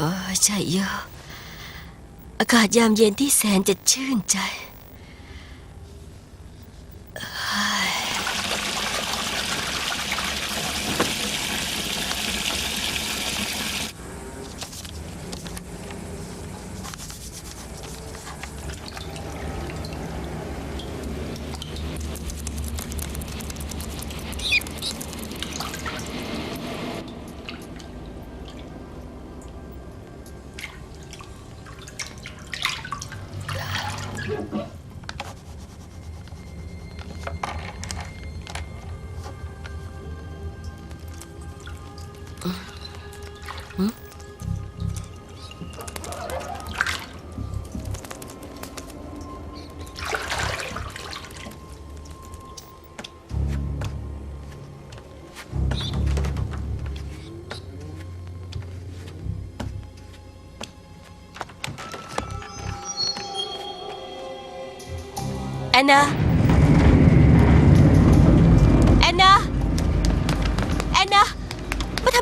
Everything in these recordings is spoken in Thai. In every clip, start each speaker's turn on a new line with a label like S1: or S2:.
S1: ออใช่เยอะ อากาศยามเย็นที่แสนจะชื่นใจ 嗯嗯，安娜。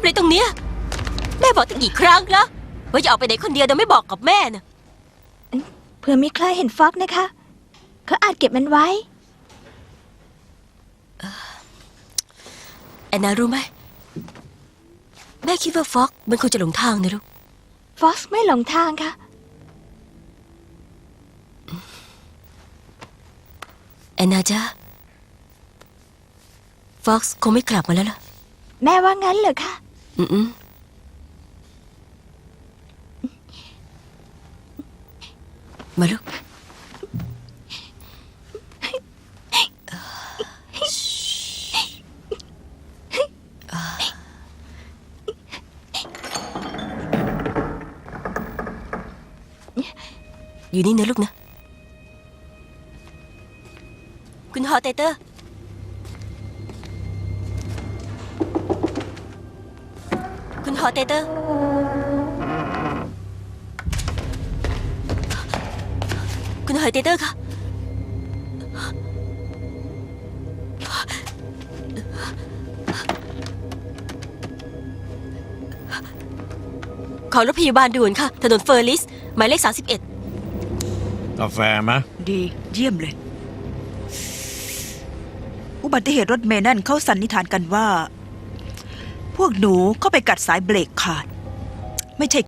S1: มาทำอะไรตรงเนี้ยแม่บอกตั้งกี่ครั้งแล้วว่าอย่าออกไปไหนคนเดียวโดยไม่บอกกับแม่นะ
S2: เผื่อมีใครเห็นฟอกนะคะ เขาอาจเก็บมันไว้
S1: แอนนารู้ไหมแม่คิดว่าฟ็อกมันคงจะหลงทางนะลูก
S2: ฟอกซ์ไม่หลงทางค่ะ
S1: แอนนาจ้าฟ็อกซ์คงไม่กลับมาแล้วล่ะ
S2: แม่ว่างั้นเหรอคะ
S1: Ừ. Mà lúc Dưới ní nữa lúc nữa Quỳnh Họ Tài Tơ อเตเตอร์ คุณฮอเตเตอร์คุณฮอเตเตอร์คะขอรถพยาบาลด่วนค่ะ ถนนเฟอร์ลิส หมายเลข 31
S3: กาแฟไหมะ
S4: ดีเยี่ยมเลย อุบัติเหตุรถเมล์นั่นเขาสันนิษฐานกันว่า พวกหนูก็ไปกัดสายเบรกขาด ไม่ใช่